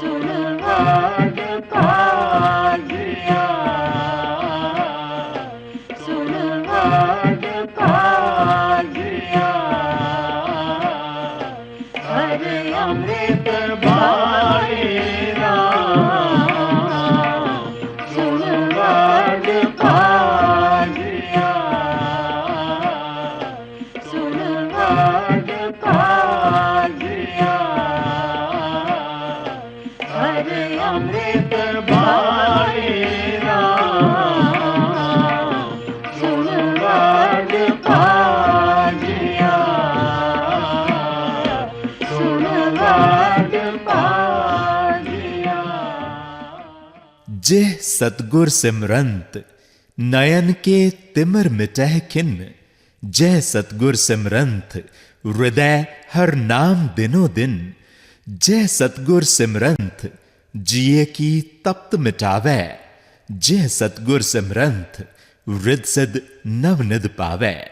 सुनवा ਜੇ ਸਤਗੁਰ ਸਿਮਰੰਤ, ਨਯਨ ਕੇ ਤਿਮਰ ਮਿਟਹਿ ਖਿਨ, ਜੈ ਸਤਗੁਰ ਸਿਮਰੰਤ, ਹਿਰਦੈ ਹਰ ਨਾਮ ਦਿਨੋ ਦਿਨ, ਜੈ ਸਤਗੁਰ ਸਿਮਰੰਤ, ਜੀਏ ਕੀ ਤਪਤ ਮਿਟਾਵੈ, ਜੈ ਸਤਗੁਰ ਸਿਮਰੰਤ ਰਿਦ ਸਿਧ ਨਵ ਨਿਧ ਪਾਵੈ।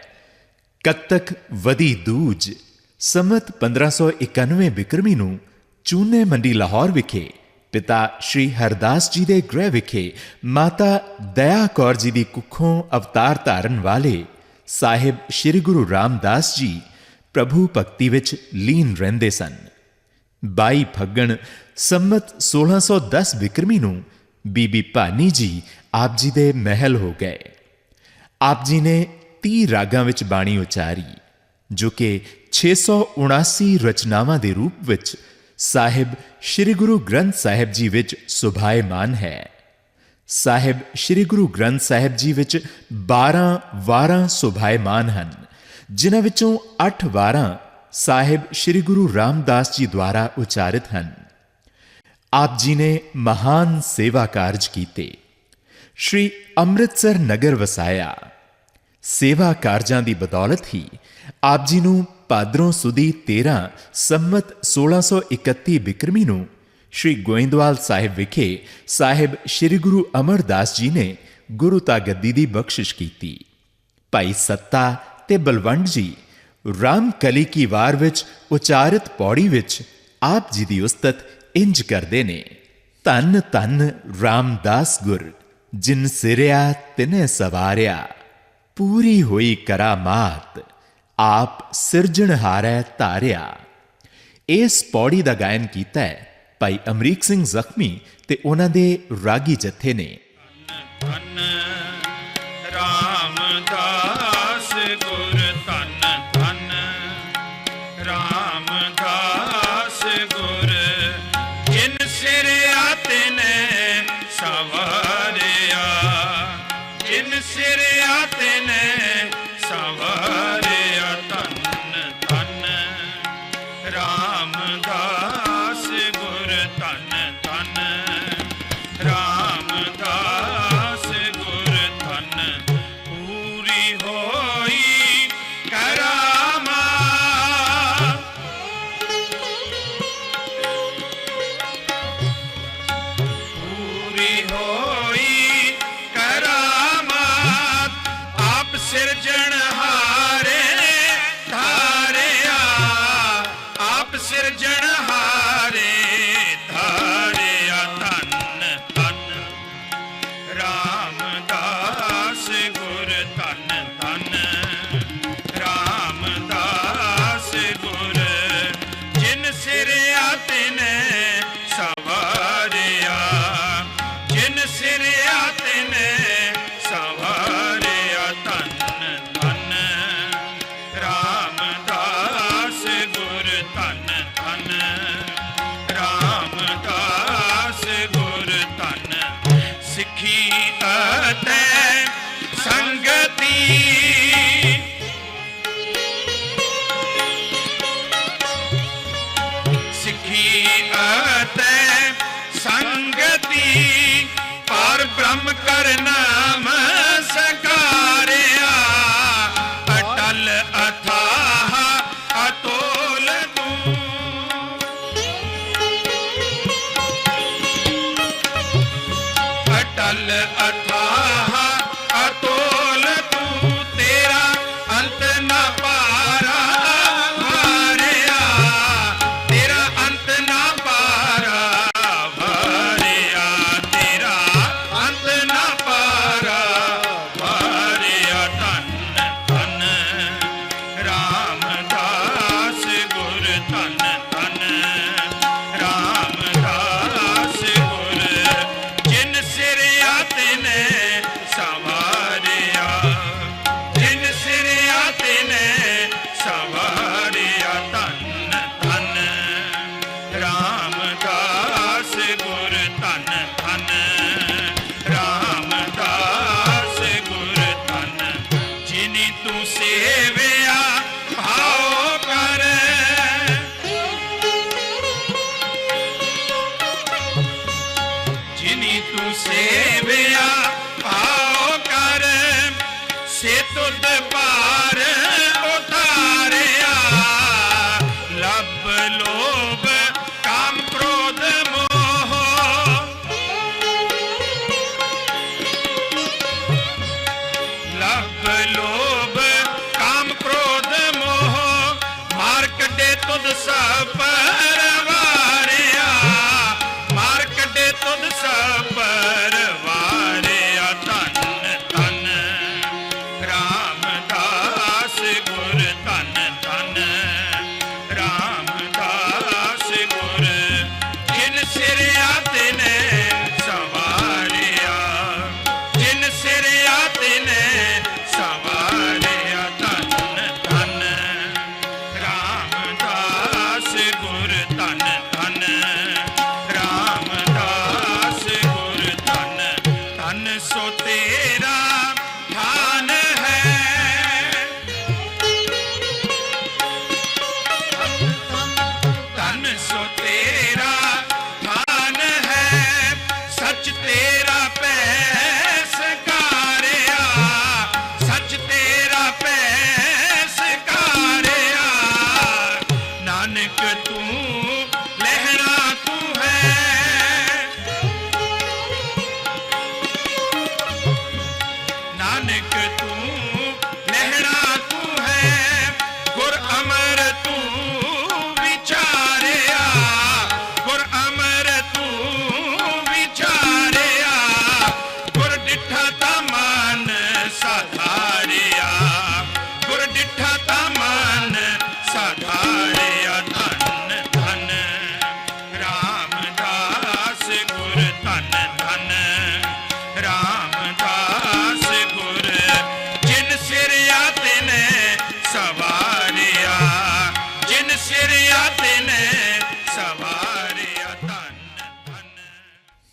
ਕਤਕ ਵਦੀ ਦੂਜ, ਸਮਤ 1591 ਬਿਕਰਮੀ ਨੂੰ ਚੂਨੇ ਮੰਡੀ ਲਾਹੌਰ ਵਿਖੇ ਪਿਤਾ ਸ਼੍ਰੀ ਹਰਦਾਸ ਜੀ ਦੇ ਗ੍ਰਹਿ ਵਿਖੇ ਮਾਤਾ ਦਇਆ ਕੌਰ ਜੀ ਦੀ ਕੁੱਖੋਂ ਅਵਤਾਰ ਧਾਰਨ ਵਾਲੇ ਸਾਹਿਬ ਸ਼੍ਰੀ ਗੁਰੂ ਰਾਮਦਾਸ ਜੀ ਪ੍ਰਭੂ ਭਗਤੀ ਵਿੱਚ ਲੀਨ ਰਹਿੰਦੇ ਸਨ। 22 ਫੱਗਣ ਸੰਮਤ 1610 ਬਿਕਰਮੀ ਨੂੰ ਬੀਬੀ ਭਾਨੀ ਜੀ ਆਪ ਜੀ ਦੇ ਮਹਿਲ ਹੋ ਗਏ। ਆਪ ਜੀ ਨੇ 30 ਰਾਗਾਂ ਵਿੱਚ ਬਾਣੀ ਉਚਾਰੀ, ਜੋ ਕਿ 679 ਰਚਨਾਵਾਂ ਦੇ ਰੂਪ ਵਿੱਚ ਸਾਹਿਬ, ਸ੍ਰੀ ਗੁਰੂ ਗ੍ਰੰਥ ਸਾਹਿਬ ਜੀ ਵਿੱਚ ਸੁਭਾਇਮਾਨ ਹੈ। ਸਾਹਿਬ, ਸ੍ਰੀ ਗੁਰੂ ਗ੍ਰੰਥ ਸਾਹਿਬ ਜੀ ਵਿੱਚ 12 ਵਾਰਾਂ ਸੁਭਾਇਮਾਨ ਹਨ, ਜਿਨ੍ਹਾਂ ਵਿੱਚੋਂ 8 ਵਾਰਾਂ ਸਾਹਿਬ ਸ੍ਰੀ ਗੁਰੂ ਰਾਮਦਾਸ ਜੀ ਦੁਆਰਾ ਉਚਾਰਿਤ ਹਨ। ਆਪ ਜੀ ਨੇ ਮਹਾਨ ਸੇਵਾ ਕਾਰਜ ਕੀਤੇ। ਸ਼੍ਰੀ ਅੰਮ੍ਰਿਤਸਰ ਨਗਰ ਵਸਾਇਆ। ਸੇਵਾ ਕਾਰਜਾਂ ਦੀ ਬਦੌਲਤ ਹੀ ਆਪ ਜੀ ਨੂੰ ਭਾਦਰੋਂ ਸੁਦੀ 13 ਸੰਮਤ 1631 ਬਿਕਰਮੀ ਨੂੰ ਸ਼੍ਰੀ ਗੋਇੰਦਵਾਲ ਸਾਹਿਬ ਵਿਖੇ ਸਾਹਿਬ ਸ਼੍ਰੀ ਗੁਰੂ ਅਮਰਦਾਸ ਜੀ ਨੇ ਗੁਰੂਤਾ ਗੱਦੀ ਦੀ ਬਖਸ਼ਿਸ਼ ਕੀਤੀ ਭਾਈ ਸੱਤਾ ਤੇ ਬਲਵੰਡ ਜੀ ਰਾਮ ਕਲੀ ਕੀ ਵਾਰ ਵਿੱਚ ਉਚਾਰਿਤ ਪੌੜੀ ਵਿੱਚ ਆਪ ਜੀ ਦੀ ਉਸਤਤ ਇੰਜ ਕਰਦੇ ਨੇ ਧੰਨ ਧੰਨ ਰਾਮਦਾਸ ਗੁਰ ਜਿਨ ਸਿਰਿਆ ਤਿਨੇ ਸਵਾਰਿਆ ਪੂਰੀ ਹੋਈ ਕਰਾਮਾਤ ਆਪ ਸਿਰਜਣਹਾਰੈ ਧਾਰਿਆ। ਇਸ ਪੌੜੀ ਦਾ ਗਾਇਨ ਕੀਤਾ ਹੈ ਭਾਈ ਅਮਰੀਕ ਸਿੰਘ ਜ਼ਖਮੀ ਤੇ ਉਹਨਾਂ ਦੇ ਰਾਗੀ ਜਥੇ ਨੇ। ਧੰਨ ਰਾਮਦਾਸ I.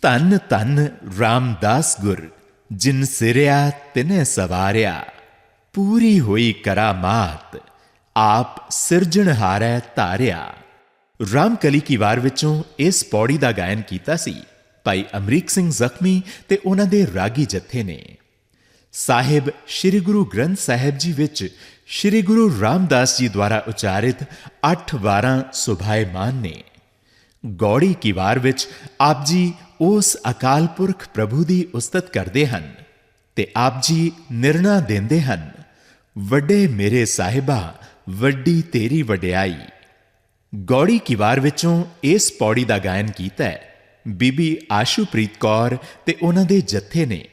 ਧੰਨ ਧੰਨ ਰਾਮਦਾਸ ਗੁਰ, ਜਿਨ ਸਿਰਿਆ ਤਿਨੇ ਸਵਾਰਿਆ। ਪੂਰੀ ਹੋਈ ਕਰਾਮਾਤ, ਆਪ ਸਿਰਜਣਹਾਰੈ ਧਾਰਿਆ। ਰਾਮਕਲੀ ਕੀ ਵਾਰ ਵਿੱਚੋਂ ਇਸ ਪੌੜੀ ਦਾ ਗਾਇਨ ਕੀਤਾ ਸੀ, ਭਾਈ ਅਮਰੀਕ ਸਿੰਘ ਜ਼ਖਮੀ ਤੇ ਉਹਨਾਂ ਦੇ ਰਾਗੀ ਜਥੇ ਨੇ। ਸਾਹਿਬ ਸ੍ਰੀ ਗੁਰੂ ਗ੍ਰੰਥ ਸਾਹਿਬ ਜੀ ਵਿੱਚ ਸ੍ਰੀ ਗੁਰੂ ਰਾਮਦਾਸ ਜੀ ਦੁਆਰਾ ਉਚਾਰਿਤ 8 ਵਾਰਾਂ ਸੁਭਾਏ ਮਾਨ ਨੇ। ਗੌੜੀ ਕੀ ਵਾਰ ਵਿੱਚ ਆਪ ਜੀ ਉਸ ਅਕਾਲ ਪੁਰਖ ਪ੍ਰਭੂ ਦੀ ਉਸਤਤ ਕਰਦੇ ਹਨ ਤੇ ਆਪ ਜੀ ਨਿਰਣਾ ਦਿੰਦੇ ਹਨ, ਵੱਡੇ ਮੇਰੇ ਸਾਹਿਬਾ, ਵੱਡੀ ਤੇਰੀ ਵਡਿਆਈ। ਗੌੜੀ ਕਿਵਾਰ ਵਿੱਚੋਂ ਇਸ ਪੌੜੀ ਦਾ ਗਾਇਨ ਕੀਤਾ ਹੈ। ਬੀਬੀ ਆਸ਼ੂਪ੍ਰੀਤ ਕੌਰ ਤੇ ਉਹਨਾਂ ਦੇ ਜੱਥੇ ਨੇ।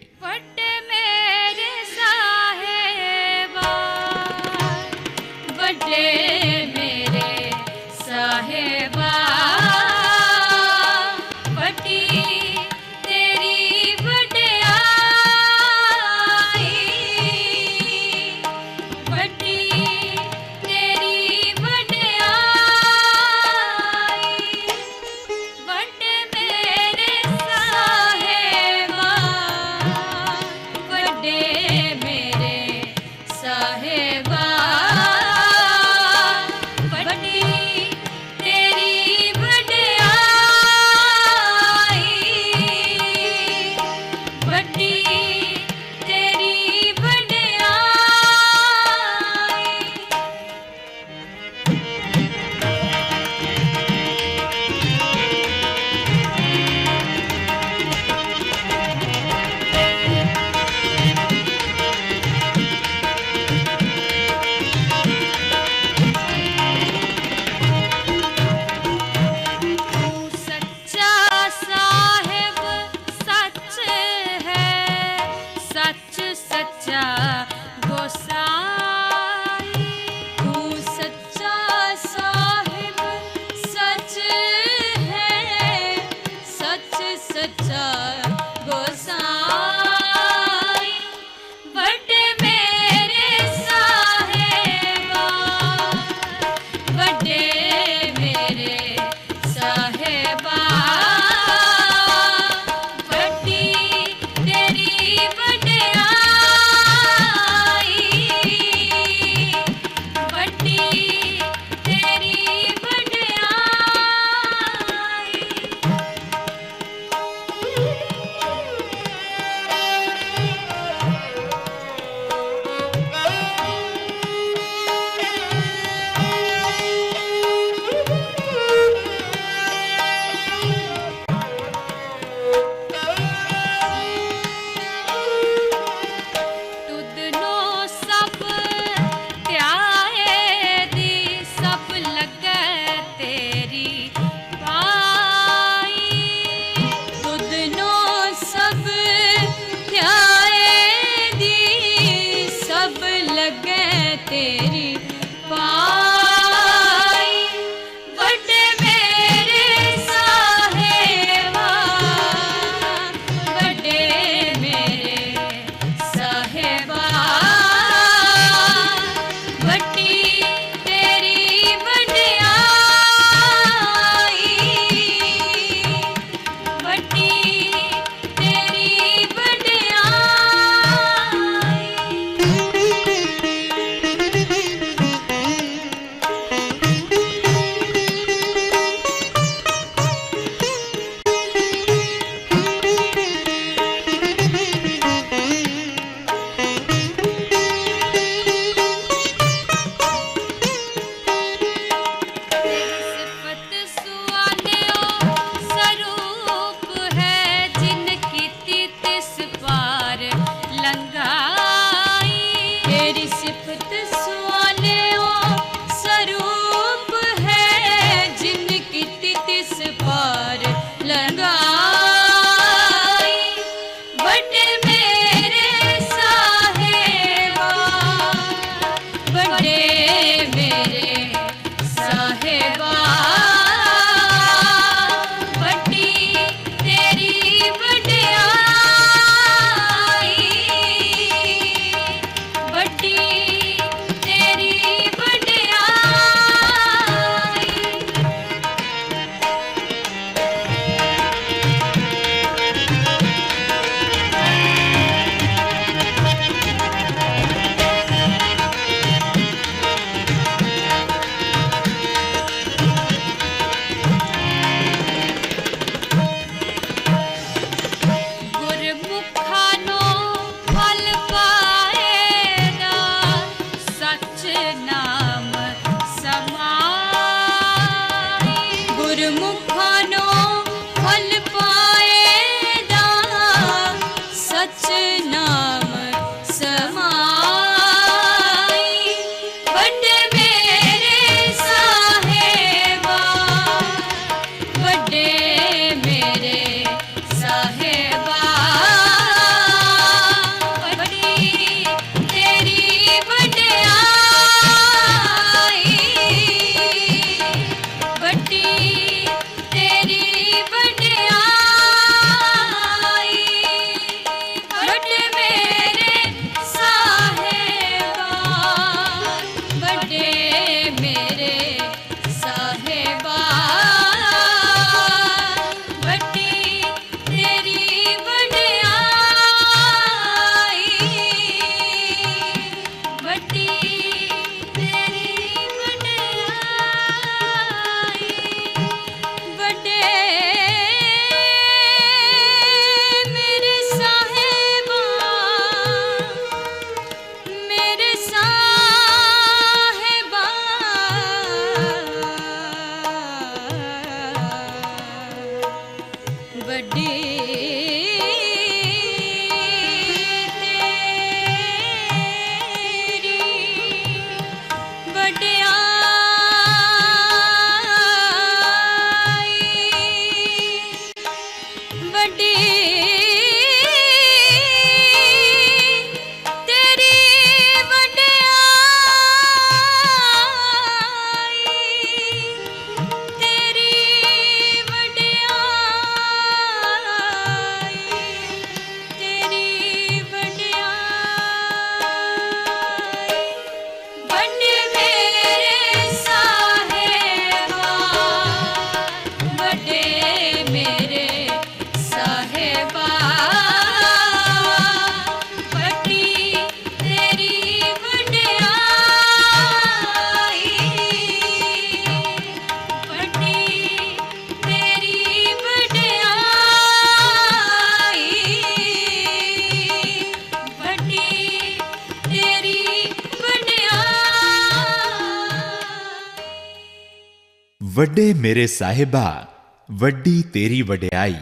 ਵੱਡੇ ਮੇਰੇ ਸਾਹਿਬਾ, ਵੱਡੀ ਤੇਰੀ ਵਡਿਆਈ।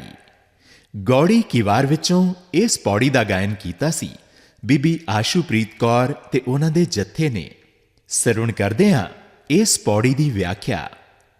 ਗੌੜੀ ਕੀਵਾਰ ਵਿੱਚੋਂ ਇਸ ਪੌੜੀ ਦਾ ਗਾਇਨ ਕੀਤਾ ਸੀ। ਬੀਬੀ ਆਸ਼ੂਪ੍ਰੀਤ ਕੌਰ ਤੇ ਉਹਨਾਂ ਦੇ ਜੱਥੇ ਨੇ। ਸਰਵਣ ਕਰਦੇ ਹਾਂ ਇਸ ਪੌੜੀ ਦੀ ਵਿਆਖਿਆ।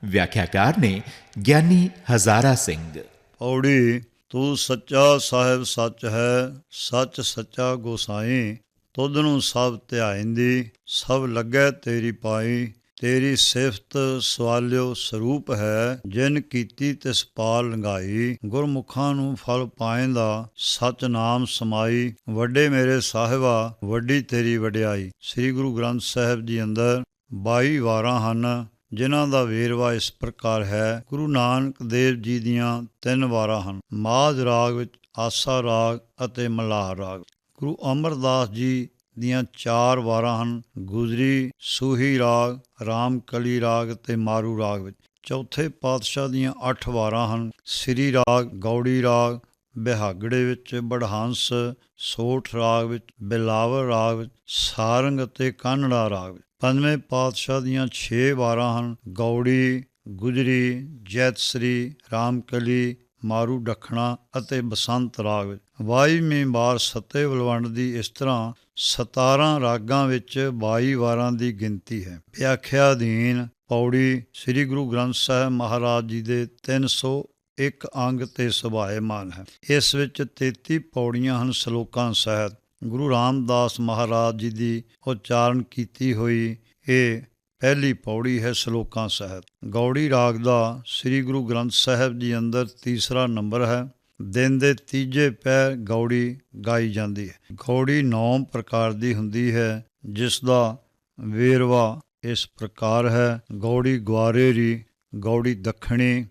ਵਿਆਖਿਆਕਾਰ ਨੇ ਗਿਆਨੀ ਹਜ਼ਾਰਾ ਸਿੰਘ। ਔੜੀ ਤੂੰ ਸੱਚਾ ਸਾਹਿਬ ਸੱਚ ਹੈ, ਸੱਚ ਸੱਚਾ ਗੋਸਾਈ। ਤੁਧ ਨੂੰ ਸਭ ਧਿਆਇਂਦੀ, ਸਭ ਲੱਗੈ ਤੇਰੀ ਪਾਈ। ਤੇਰੀ ਸਿਫਤ ਸਵਾਲਿਓ ਸਰੂਪ ਹੈ, ਜਿਨ ਕੀਤੀ ਤਿਸ ਪਾਲ ਲੰਗਾਈ ਗੁਰਮੁਖਾਂ ਨੂੰ ਫਲ ਪਾਏਂਦਾ ਸਚ ਨਾਮ ਸਮਾਈ। ਵੱਡੇ ਮੇਰੇ ਸਾਹਿਬਾ, ਵੱਡੀ ਤੇਰੀ ਵਡਿਆਈ। ਸ੍ਰੀ ਗੁਰੂ ਗ੍ਰੰਥ ਸਾਹਿਬ ਜੀ ਅੰਦਰ 22 ਵਾਰਾਂ ਹਨ, ਜਿਨ੍ਹਾਂ ਦਾ ਵੇਰਵਾ ਇਸ ਪ੍ਰਕਾਰ ਹੈ। ਗੁਰੂ ਨਾਨਕ ਦੇਵ ਜੀ ਦੀਆਂ ਤਿੰਨ ਵਾਰਾਂ ਹਨ। ਮਾਝ ਰਾਗ ਵਿੱਚ ਆਸਾ ਰਾਗ ਅਤੇ ਮਲਾਹ ਰਾਗ। ਗੁਰੂ ਅਮਰਦਾਸ ਜੀ ਦੀਆਂ ਚਾਰ ਵਾਰਾਂ ਹਨ, ਗੁਜਰੀ ਸੂਹੀ ਰਾਗ, ਰਾਮ ਕਲੀ ਰਾਗ ਤੇ ਮਾਰੂ ਰਾਗ ਵਿੱਚ। ਚੌਥੇ ਪਾਤਸ਼ਾਹ ਦੀਆਂ 8 ਵਾਰਾਂ ਹਨ, ਸ੍ਰੀ ਰਾਗ, ਗੌੜੀ ਰਾਗ, ਬਿਹਾਗੜੇ ਵਿੱਚ ਬੜਹੰਸ, ਸੋਠ ਰਾਗ ਵਿੱਚ, ਬਿਲਾਵਰ ਰਾਗ ਵਿੱਚ, ਸਾਰੰਗ ਅਤੇ ਕਾਨੜਾ ਰਾਗ ਵਿੱਚ। ਪੰਜਵੇਂ ਪਾਤਸ਼ਾਹ ਦੀਆਂ 6 ਵਾਰਾਂ ਹਨ, ਗੌੜੀ, ਗੁਜਰੀ, ਜੈਤਸਰੀ ਰਾਮਕਲੀ ਮਾਰੂ ਡਖਣਾ ਅਤੇ ਬਸੰਤ ਰਾਗ ਵਿੱਚ। ਵਾਈਵੀਂ ਵਾਰ ਸੱਤੇ ਬਲਵੰਡ ਦੀ ਇਸ ਤਰ੍ਹਾਂ 17 ਰਾਗਾਂ ਵਿੱਚ 22 ਵਾਰਾਂ ਦੀ ਗਿਣਤੀ ਹੈ। ਵਿਆਖਿਆ ਅਧੀਨ ਪੌੜੀ ਸ੍ਰੀ ਗੁਰੂ ਗ੍ਰੰਥ ਸਾਹਿਬ ਮਹਾਰਾਜ ਜੀ ਦੇ 301 ਅੰਗ ਤੇ ਸੁਭਾਏਮਾਨ ਹੈ। ਇਸ ਵਿੱਚ 33 ਪੌੜੀਆਂ ਹਨ ਸ਼ਲੋਕਾਂ ਸਹਿਤ। ਗੁਰੂ ਰਾਮਦਾਸ ਮਹਾਰਾਜ ਜੀ ਦੀ ਉਚਾਰਨ ਕੀਤੀ ਹੋਈ ਇਹ ਪਹਿਲੀ ਪੌੜੀ ਹੈ ਸ਼ਲੋਕਾਂ ਸਹਿਤ। ਗੌੜੀ ਰਾਗ ਦਾ ਸ੍ਰੀ ਗੁਰੂ ਗ੍ਰੰਥ ਸਾਹਿਬ ਜੀ ਅੰਦਰ ਤੀਸਰਾ ਨੰਬਰ ਹੈ। ਦਿਨ ਦੇ ਤੀਜੇ ਪਹਿਰ ਗੌੜੀ ਗਾਈ ਜਾਂਦੀ ਹੈ। ਗੌੜੀ ਨੌ ਪ੍ਰਕਾਰ ਦੀ ਹੁੰਦੀ ਹੈ ਜਿਸ ਦਾ ਵੇਰਵਾ ਇਸ ਪ੍ਰਕਾਰ ਹੈ। ਗੌੜੀ ਗਵਾਰੇਰੀ ਗੌੜੀ ਦੱਖਣੀ,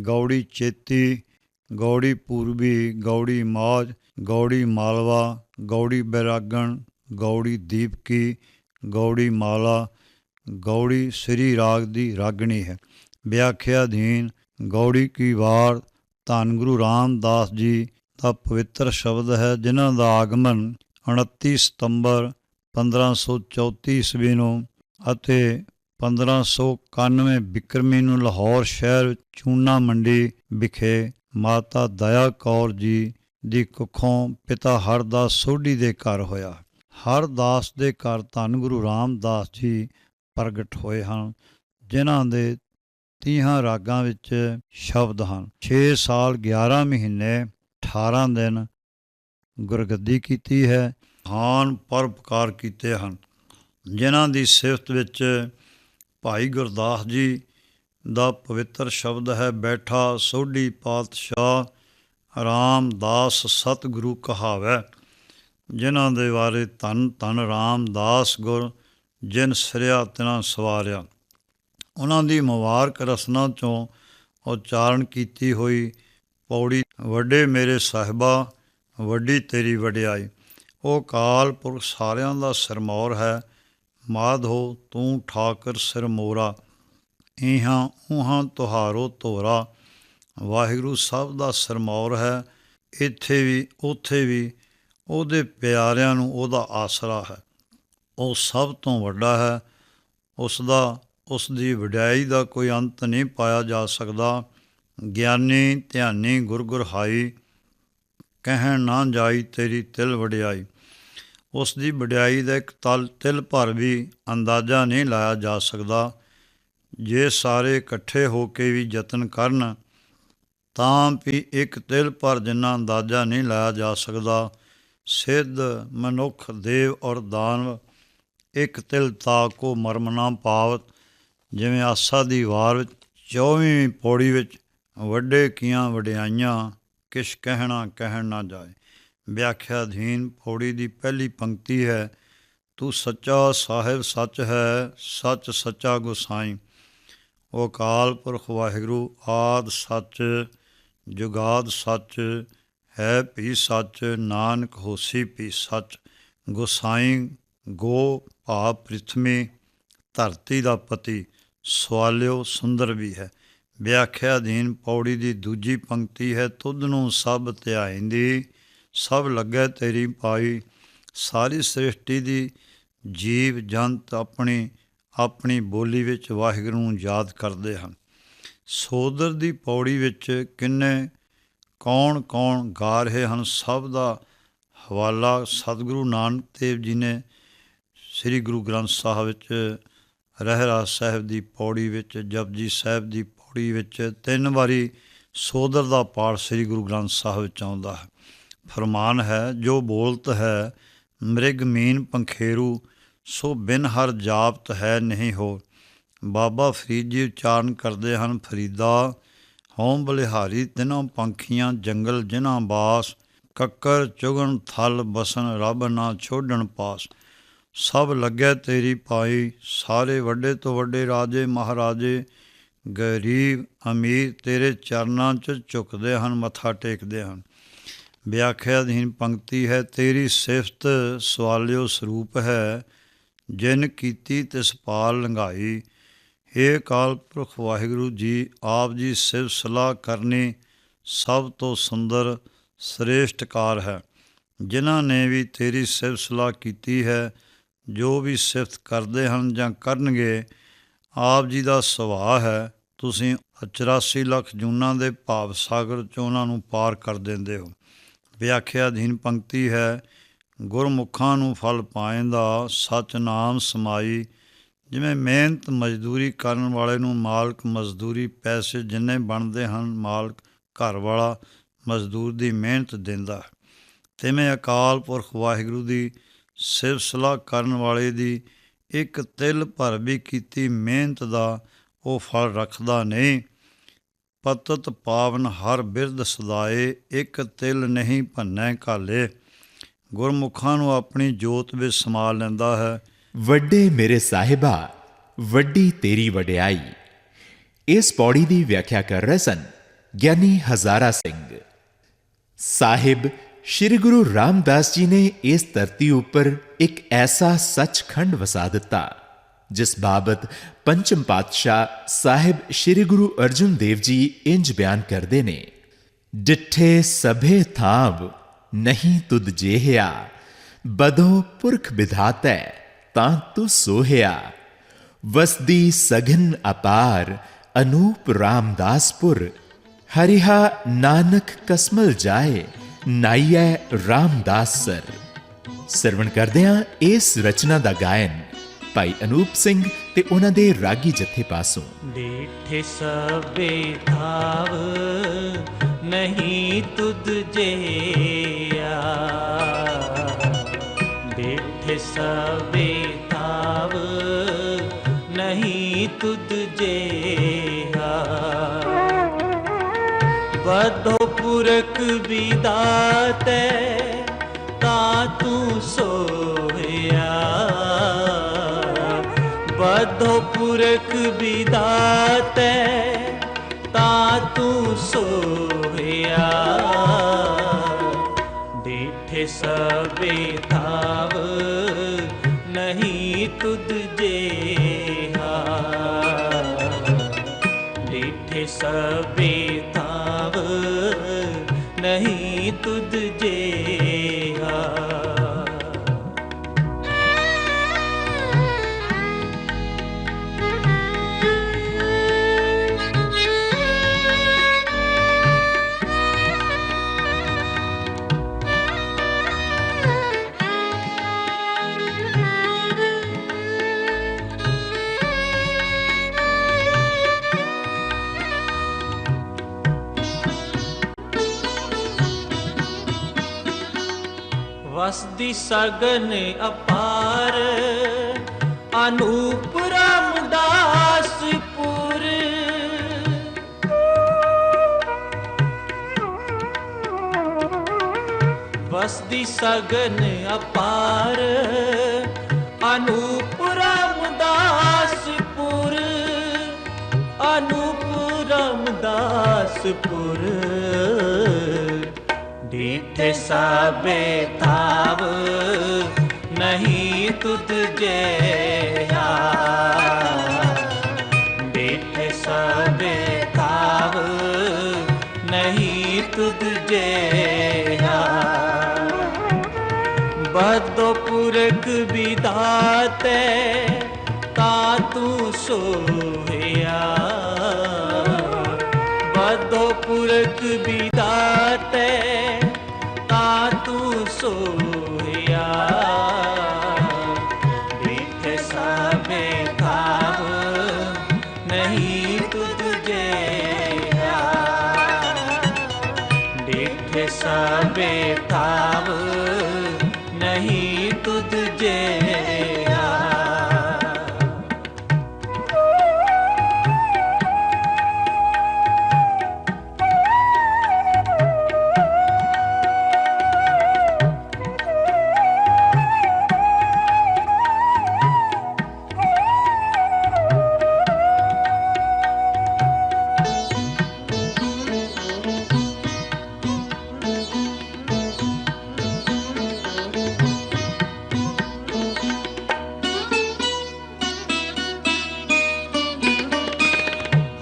ਗੌੜੀ ਚੇਤੀ, ਗੌੜੀ ਪੂਰਬੀ, ਗੌੜੀ ਮੌਜ ਗੌੜੀ ਮਾਲਵਾ, ਗੌੜੀ ਬੈਰਾਗਣ, ਗੌੜੀ ਦੀਪਕੀ, ਗੌੜੀ ਮਾਲਾ, ਗੌੜੀ ਸ੍ਰੀ ਰਾਗ ਦੀ ਰਾਗਣੀ ਹੈ। ਵਿਆਖਿਆ ਅਧੀਨ ਗੌੜੀ ਕੀ ਵਾਰ ਧੰਨ ਗੁਰੂ ਰਾਮਦਾਸ ਜੀ ਦਾ ਪਵਿੱਤਰ ਸ਼ਬਦ ਹੈ, ਜਿਨ੍ਹਾਂ ਦਾ ਆਗਮਨ 29 ਸਤੰਬਰ 1534 ਈਸਵੀ ਨੂੰ ਅਤੇ 1591 ਬਿਕਰਮੀ ਨੂੰ ਲਾਹੌਰ ਸ਼ਹਿਰ ਚੂਨਾ ਮੰਡੀ ਵਿਖੇ ਮਾਤਾ ਦਇਆ ਕੌਰ ਜੀ ਦੀ ਕੁੱਖੋਂ ਪਿਤਾ ਹਰਦਾਸ ਸੋਢੀ ਦੇ ਘਰ ਹੋਇਆ। ਹਰਦਾਸ ਦੇ ਘਰ ਧੰਨ ਗੁਰੂ ਰਾਮਦਾਸ ਜੀ ਪ੍ਰਗਟ ਹੋਏ ਹਨ, ਜਿਨ੍ਹਾਂ ਦੇ 30 ਰਾਗਾਂ ਵਿੱਚ ਸ਼ਬਦ ਹਨ। 6 ਸਾਲ 11 ਮਹੀਨੇ 18 ਦਿਨ ਗੁਰਗੱਦੀ ਕੀਤੀ ਹੈ। ਹਾਨ ਪਰਪਕਾਰ ਕੀਤੇ ਹਨ। ਜਿਨ੍ਹਾਂ ਦੀ ਸਿਫਤ ਵਿੱਚ ਭਾਈ ਗੁਰਦਾਸ ਜੀ ਦਾ ਪਵਿੱਤਰ ਸ਼ਬਦ ਹੈ, ਬੈਠਾ ਸੋਢੀ ਪਾਤਸ਼ਾਹ ਰਾਮਦਾਸ ਸਤਿਗੁਰੂ ਕਹਾਵੈ, ਜਿਨ੍ਹਾਂ ਦੇ ਬਾਰੇ ਧੰਨ ਧੰਨ ਰਾਮਦਾਸ ਗੁਰ ਜਿਨ ਸਿਰਿਆ ਤਿਨਾ ਸਵਾਰਿਆ। ਉਹਨਾਂ ਦੀ ਮੁਬਾਰਕ ਰਸਨਾ ਚੋਂ ਉਚਾਰਨ ਕੀਤੀ ਹੋਈ, ਪੌੜੀ ਵੱਡੇ ਮੇਰੇ ਸਾਹਿਬਾ, ਵੱਡੀ ਤੇਰੀ ਵਡਿਆਈ। ਉਹ ਕਾਲ ਪੁਰਖ ਸਾਰਿਆਂ ਦਾ ਸਰਮੌਰ ਹੈ, ਮਾਧੋ ਤੂੰ ਠਾਕਰ ਸਿਰ ਮੋਰਾ। ਇਹਾਂ ਉਹਾਂ ਤੁਹਾਰੋ ਤੋਰਾ ਵਾਹਿਗੁਰੂ ਸਭ ਦਾ ਸਰਮੌਰ ਹੈ, ਇੱਥੇ ਵੀ, ਉੱਥੇ ਵੀ, ਉਹਦੇ ਪਿਆਰਿਆਂ ਨੂੰ ਉਹਦਾ ਆਸਰਾ ਹੈ। ਉਹ ਸਭ ਤੋਂ ਵੱਡਾ ਹੈ ਉਸ ਦਾ ਉਸ ਦੀ ਵਡਿਆਈ ਦਾ ਕੋਈ ਅੰਤ ਨਹੀਂ ਪਾਇਆ ਜਾ ਸਕਦਾ। ਗਿਆਨੀ ਧਿਆਨੀ ਗੁਰ ਗੁਰ ਹਾਈ ਕਹਿਣ ਨਾ ਜਾਈ ਤੇਰੀ ਤਿਲ ਵਡਿਆਈ। ਉਸ ਦੀ ਵਡਿਆਈ ਦਾ ਇੱਕ ਤਲ, ਤਿਲ ਭਰ ਵੀ ਅੰਦਾਜ਼ਾ ਨਹੀਂ ਲਾਇਆ ਜਾ ਸਕਦਾ। ਜੇ ਸਾਰੇ ਇਕੱਠੇ ਹੋ ਕੇ ਵੀ ਯਤਨ ਕਰਨ, ਤਾਂ ਵੀ ਇੱਕ ਤਿਲ ਭਰ ਜਿੰਨਾ ਅੰਦਾਜ਼ਾ ਨਹੀਂ ਲਾਇਆ ਜਾ ਸਕਦਾ। ਸਿੱਧ ਮਨੁੱਖ, ਦੇਵ ਔਰ ਦਾਨਵ, ਇੱਕ ਤਿਲ ਤਾ ਕੋ ਮਰਮ ਨਾ ਪਾਵਤ। ਜਿਵੇਂ ਆਸਾ ਦੀ ਵਾਰ ਵਿੱਚ 24ਵੀਂ ਪੌੜੀ ਵਿੱਚ ਵੱਡੇ ਕੀਆਂ ਵਡਿਆਈਆਂ, ਕਿਛ ਕਹਿਣਾ ਕਹਿਣ ਨਾ ਜਾਏ। ਵਿਆਖਿਆ ਅਧੀਨ ਪੌੜੀ ਦੀ ਪਹਿਲੀ ਪੰਕਤੀ ਹੈ, ਤੂੰ ਸੱਚਾ ਸਾਹਿਬ ਸੱਚ ਹੈ, ਸੱਚ ਸੱਚਾ ਗੁਸਾਈ। ਉਹ ਅਕਾਲ ਪੁਰਖ ਵਾਹਿਗੁਰੂ, ਆਦ ਸੱਚ, ਜੁਗਾਦ ਸੱਚ, ਹੈ ਭੀ ਸੱਚ, ਨਾਨਕ ਹੋਸੀ ਭੀ ਸੱਚ। ਗੁਸਾਈ ਗੋ ਭਾਵ ਪ੍ਰਿਥਮੀ, ਧਰਤੀ ਦਾ ਪਤੀ। ਸਵਾਲਿਓ ਸੁੰਦਰ ਵੀ ਹੈ। ਵਿਆਖਿਆ ਅਧੀਨ ਪੌੜੀ ਦੀ ਦੂਜੀ ਪੰਕਤੀ ਹੈ, ਤੁਧ ਨੂੰ ਸਭ ਧਿਆਇਂਦੀ, ਸਭ ਲੱਗੇ ਤੇਰੀ ਪਾਈ। ਸਾਰੀ ਸ੍ਰਿਸ਼ਟੀ ਦੀ ਜੀਵ ਜੰਤ ਆਪਣੀ ਆਪਣੀ ਬੋਲੀ ਵਿੱਚ ਵਾਹਿਗੁਰੂ ਨੂੰ ਯਾਦ ਕਰਦੇ ਹਨ। ਸੋਦਰ ਦੀ ਪੌੜੀ ਵਿੱਚ ਕਿੰਨੇ ਕੌਣ ਕੌਣ ਗਾ ਰਹੇ ਹਨ, ਸਭ ਦਾ ਹਵਾਲਾ ਸਤਿਗੁਰੂ ਨਾਨਕ ਦੇਵ ਜੀ ਨੇ ਸ੍ਰੀ ਗੁਰੂ ਗ੍ਰੰਥ ਸਾਹਿਬ ਵਿੱਚ ਰਹਿਰਾਸ ਸਾਹਿਬ ਦੀ ਪੌੜੀ ਵਿੱਚ, ਜਪਜੀ ਸਾਹਿਬ ਦੀ ਪੌੜੀ ਵਿੱਚ ਤਿੰਨ ਵਾਰੀ ਸੋਦਰ ਦਾ ਪਾਠ ਸ੍ਰੀ ਗੁਰੂ ਗ੍ਰੰਥ ਸਾਹਿਬ ਵਿੱਚ ਆਉਂਦਾ ਹੈ। ਫਰਮਾਨ ਹੈ, ਜੋ ਬੋਲਤ ਹੈ, ਮ੍ਰਿਗ ਮੀਨ ਪੰਖੇਰੂ, ਸੋ ਬਿਨ ਹਰ ਜਾਪਤ ਹੈ ਨਹੀਂ ਹੋ। ਬਾਬਾ ਫਰੀਦ ਜੀ ਉਚਾਰਨ ਕਰਦੇ ਹਨ, ਫਰੀਦਾ ਹਉਮ ਬਲਿਹਾਰੀ ਤਿਨੋਂ ਪੰਖੀਆਂ, ਜੰਗਲ ਜਿਨ੍ਹਾਂ ਬਾਸ, ਕੱਕਰ ਚੁਗਣ ਥਲ ਬਸਨ ਰੱਬ ਨਾ ਛੋਡਣ ਪਾਸ। ਸਭ ਲੱਗਿਆ ਤੇਰੀ ਪਾਈ। ਸਾਰੇ ਵੱਡੇ ਤੋਂ ਵੱਡੇ ਰਾਜੇ, ਮਹਾਰਾਜੇ, ਗਰੀਬ, ਅਮੀਰ ਤੇਰੇ ਚਰਨਾਂ 'ਚ ਝੁਕਦੇ ਹਨ, ਮੱਥਾ ਟੇਕਦੇ ਹਨ। ਵਿਆਖਿਆ ਅਧੀਨ ਪੰਕਤੀ ਹੈ, ਤੇਰੀ ਸਿਫਤ ਸਵਾਲਿਓ ਸਰੂਪ ਹੈ। ਜਿਨ ਕੀਤੀ ਤਿਸ ਪਾਲ ਲੰਘਾਈ। ਏ ਕਾਲ ਪੁਰਖ ਵਾਹਿਗੁਰੂ ਜੀ, ਆਪ ਜੀ ਸਿਫਤ ਸਲਾਹ ਕਰਨੀ ਸਭ ਤੋਂ ਸੁੰਦਰ ਸ਼੍ਰੇਸ਼ਟਕਾਰ ਹੈ। ਜਿਨ੍ਹਾਂ ਨੇ ਵੀ ਤੇਰੀ ਸਿਫਤ ਸਲਾਹ ਕੀਤੀ ਹੈ ਜੋ ਵੀ ਸਿਫਤ ਕਰਦੇ ਹਨ ਜਾਂ ਕਰਨਗੇ, ਆਪ ਜੀ ਦਾ ਸੁਭਾਅ ਹੈ, ਤੁਸੀਂ 84 ਲੱਖ ਜੂਨਾਂ ਦੇ ਭਾਵ ਸਾਗਰ ਚੋਂ ਉਹਨਾਂ ਨੂੰ ਪਾਰ ਕਰ ਦਿੰਦੇ ਹੋ। ਵਿਆਖਿਆ ਅਧੀਨ ਪੰਕਤੀ ਹੈ, ਗੁਰਮੁਖਾਂ ਨੂੰ ਫਲ ਪਾਏਂਦਾ ਸਚ ਨਾਮ ਸਮਾਈ। ਜਿਵੇਂ ਮਿਹਨਤ ਮਜ਼ਦੂਰੀ ਕਰਨ ਵਾਲੇ ਨੂੰ ਮਾਲਕ ਮਜ਼ਦੂਰੀ ਪੈਸੇ ਜਿੰਨੇ ਬਣਦੇ ਹਨ, ਮਾਲਕ ਘਰ ਵਾਲਾ ਮਜ਼ਦੂਰ ਦੀ ਮਿਹਨਤ ਦਿੰਦਾ। ਤਿਵੇਂ ਅਕਾਲ ਪੁਰਖ ਵਾਹਿਗੁਰੂ ਦੀ ਸਿਫਤ ਸਲਾਹ ਕਰਨ ਵਾਲੇ ਦੀ ਇੱਕ ਤਿਲ ਭਰ ਵੀ ਕੀਤੀ ਮਿਹਨਤ ਦਾ ਉਹ ਫਲ ਰੱਖਦਾ ਨਹੀਂ। ਪਤਤ ਪਾਵਨ ਹਰ ਬਿਰਧ ਸਦਾਏ, ਇੱਕ ਤਿਲ ਨਹੀਂ ਭੰਨੈ ਕਾਲੇ ਗੁਰਮੁਖਾਂ ਨੂੰ ਆਪਣੀ ਜੋਤ ਵਿੱਚ ਸਮਾ ਲੈਂਦਾ ਹੈ। ਵੱਡੇ ਮੇਰੇ ਸਾਹਿਬਾ, ਵੱਡੀ ਤੇਰੀ ਵਡਿਆਈ। ਇਸ ਪੌੜੀ ਦੀ ਵਿਆਖਿਆ ਕਰ ਰਹੇ ਸਨ ਗਿਆਨੀ ਹਜ਼ਾਰਾ ਸਿੰਘ। ਸਾਹਿਬ ਸ੍ਰੀ ਗੁਰੂ ਰਾਮਦਾਸ ਜੀ ਨੇ ਇਸ ਧਰਤੀ ਉੱਪਰ ਇੱਕ ਐਸਾ ਸੱਚਖੰਡ ਵਸਾ ਦਿੱਤਾ, ਜਿਸ ਬਾਬਤ ਪੰਚਮ ਪਾਤਸ਼ਾਹ ਸਾਹਿਬ ਸ੍ਰੀ ਗੁਰੂ ਅਰਜਨ ਦੇਵ ਜੀ ਇੰਜ ਬਿਆਨ ਕਰਦੇ ਨੇ, ਡਿੱਠੇ ਸਭੇ ਥਾਵ ਨਹੀਂ ਤੁਧ ਜੇਹਿਆ ਬਦੋ ਪੁਰਖ ਵਿਧਾਤੈ ਤਾਂ ਤੂ ਸੋਹਿਆ, ਵਸਦੀ ਸਗਨ ਅਪਾਰ ਅਨੂਪ ਰਾਮਦਾਸਪੁਰ, ਹਰਿਹਾ ਨਾਨਕ ਕਸਮਲ ਜਾਏ ਨਾਈਐ ਰਾਮਦਾਸ ਸਰ। ਸਰਵਣ ਕਰਦੇ ਹਾਂ ਇਸ ਰਚਨਾ ਦਾ ਗਾਇਨ। ਭਾਈ ਅਨੂਪ ਸਿੰਘ ਤੇ ਉਹਨਾਂ ਦੇ ਰਾਗੀ ਜਥੇ ਪਾਸੋਂ। ਡੇਠੇ ਸਭੇ ਥਾਵ ਨਹੀਂ ਤੁਧ ਜੇਆ ਡੇਠੇ ਸਭੇ ਥਾਵ ਨਹੀਂ ਤੁਧ ਜੇਹਾ ਬਧੋ ਪੁਰਖ ਵਿਦਾਤੈ ਤਾ ਤੂੰ ਸੋਇਆ ਬਧੋ ਪੁਰਖ ਵਿਦਾਤੈ ਤਾ ਤੂੰ ਸੋਇਆ ਡੇਠੇ ਸਭੇ ਥਾਵ ਨਹੀਂ ਤੁਧ ਜੇਹਾ। ਡੇਠੇ ਸਭੇ ਨਹੀਂ ਵਸਦੀ ਸਗਨ ਅਪਾਰ। ਅਨੂਪ ਰਾਮਦਾਸਪੁਰ ਵਸਦੀ ਸਗਨ ਅਪਾਰ। ਅਨੂਪ ਰਾਮਦਾਸਪੁਰ ਅਨੂਪ ਰਾਮਦਾਸਪੁਰ ਡੀਠੇ ਸਬੇ ਤਾਵ ਨਹੀਂ ਤੁਧ ਜੇਹਾ। ਡੀਠੇ ਸਬੇ ਤਾਵ ਨਹੀਂ ਤੁਧ ਜੇਹਾ। ਬਦੋ ਪੁਰਖ ਵਿਦਾਤੇ ਤਾ ਤੂੰ ਸੋਹਿਆ। ਬਦੋ ਪੁਰਖ ਵਿਦਾਤੇ ਤੂੰ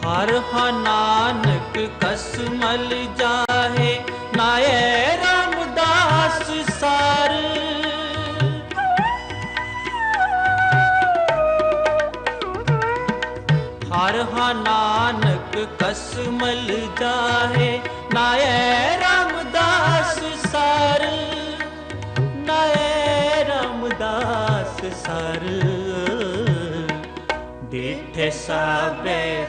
ਹਰ ਹਾ ਨਾਨਕ ਕਸਮਲ ਜਾਹੇ, ਨਾਏ ਰਾਮਦਾਸ ਸਰ। ਹਰ ਹਾ ਨਾਨਕ ਕਸਮਲ ਜਾਹੇ, ਨਾਏ ਰਾਮਦਾਸ ਸਰ। ਨਾਏ ਰਾਮਦਾਸ ਸਰ। ਡਿਠੇ ਸਭੇ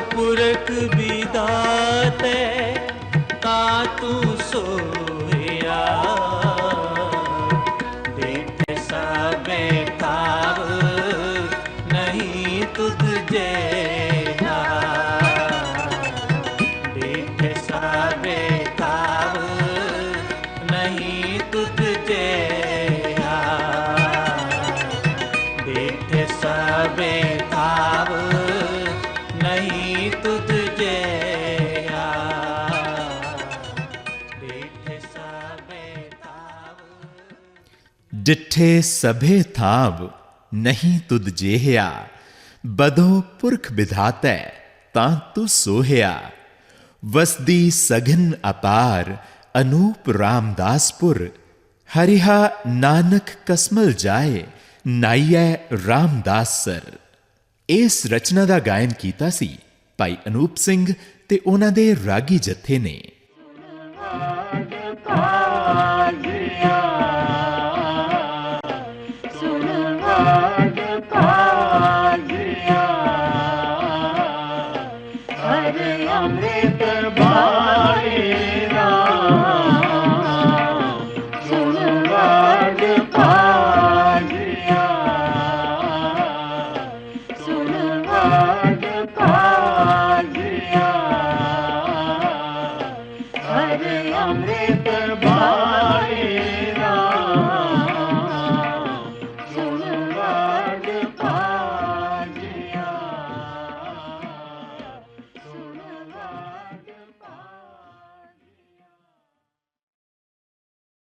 ਪੁਰਖ ਵਿਦਾਤੇ ਤਾ ਤੂੰ ਸੋਇਆ ਡਿਠੇ ਸਭੇ ਥਾਵ ਨਹੀਂ ਤੁਧ ਜੇਹਿਆ। ਬਦੋ ਪੁਰਖ ਵਿਧਾਤੈ ਤਾਂ ਤੂ ਸੋਹਿਆ। ਵਸਦੀ ਸਗਨ ਅਪਾਰ ਅਨੂਪ ਰਾਮਦਾਸਪੁਰ। ਹਰਿਹਾ ਨਾਨਕ ਕਸਮਲ ਜਾਏ, ਨਾਈਐ ਰਾਮਦਾਸ ਸਰ ਇਸ ਰਚਨਾ ਦਾ ਗਾਇਨ ਕੀਤਾ ਸੀ ਭਾਈ ਅਨੂਪ ਸਿੰਘ ਤੇ ਉਹਨਾਂ ਦੇ ਰਾਗੀ ਜਥੇ ਨੇ।